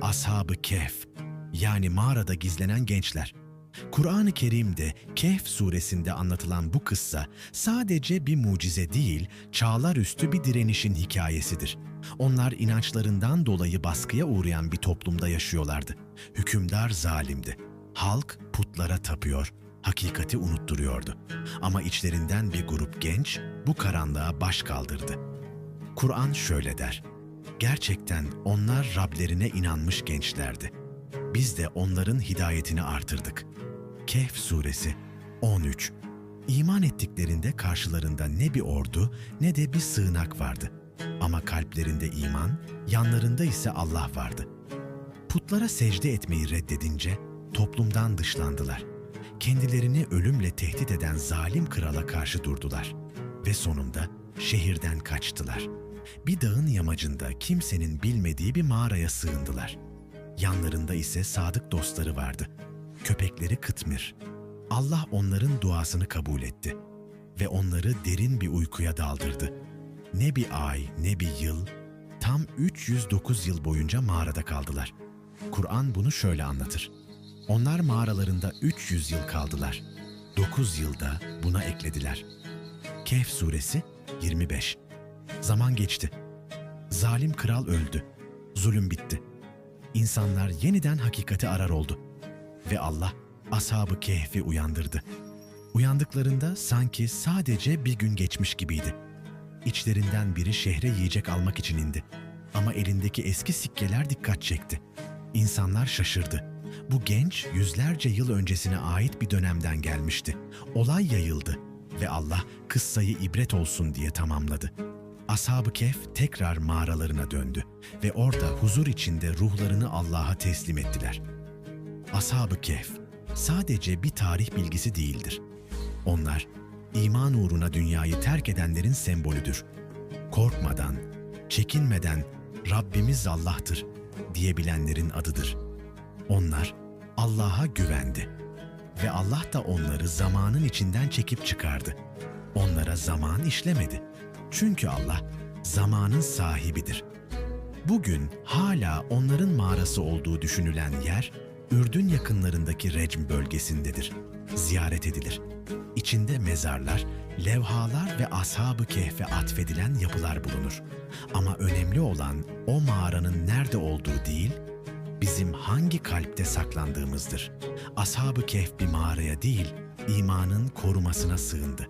Ashab-ı Kehf yani mağarada gizlenen gençler. Kur'an-ı Kerim'de Kehf suresinde anlatılan bu kıssa sadece bir mucize değil, çağlar üstü bir direnişin hikayesidir. Onlar inançlarından dolayı baskıya uğrayan bir toplumda yaşıyorlardı. Hükümdar zalimdi. Halk putlara tapıyor, hakikati unutturuyordu. Ama içlerinden bir grup genç bu karanlığa baş kaldırdı. Kur'an şöyle der. Gerçekten onlar Rablerine inanmış gençlerdi. Biz de onların hidayetini artırdık. Kehf suresi 13 İman ettiklerinde karşılarında ne bir ordu ne de bir sığınak vardı. Ama kalplerinde iman, yanlarında ise Allah vardı. Putlara secde etmeyi reddedince toplumdan dışlandılar. Kendilerini ölümle tehdit eden zalim krala karşı durdular. Ve sonunda şehirden kaçtılar. Bir dağın yamacında kimsenin bilmediği bir mağaraya sığındılar. Yanlarında ise sadık dostları vardı. Köpekleri Kıtmir. Allah onların duasını kabul etti ve onları derin bir uykuya daldırdı. Ne bir ay ne bir yıl, tam 309 yıl boyunca mağarada kaldılar. Kur'an bunu şöyle anlatır. Onlar mağaralarında 300 yıl kaldılar. 9 yılda buna eklediler. Kehf suresi 25 Zaman geçti. Zalim kral öldü. Zulüm bitti. İnsanlar yeniden hakikati arar oldu. Ve Allah ashabı kehfi uyandırdı. Uyandıklarında sanki sadece bir gün geçmiş gibiydi. İçlerinden biri şehre yiyecek almak için indi. Ama elindeki eski sikkeler dikkat çekti. İnsanlar şaşırdı. Bu genç yüzlerce yıl öncesine ait bir dönemden gelmişti. Olay yayıldı ve Allah kıssayı ibret olsun diye tamamladı. Ashab-ı Kehf tekrar mağaralarına döndü ve orada huzur içinde ruhlarını Allah'a teslim ettiler. Ashab-ı Kehf sadece bir tarih bilgisi değildir. Onlar iman uğruna dünyayı terk edenlerin sembolüdür. Korkmadan, çekinmeden Rabbimiz Allah'tır diyebilenlerin adıdır. Onlar Allah'a güvendi ve Allah da onları zamanın içinden çekip çıkardı. Onlara zaman işlemedi. Çünkü Allah zamanın sahibidir. Bugün hala onların mağarası olduğu düşünülen yer, Ürdün yakınlarındaki Recm bölgesindedir. Ziyaret edilir. İçinde mezarlar, levhalar ve ashab-ı kehfe atfedilen yapılar bulunur. Ama önemli olan o mağaranın nerede olduğu değil, bizim hangi kalpte saklandığımızdır. Ashab-ı kehf bir mağaraya değil, imanın korumasına sığındı.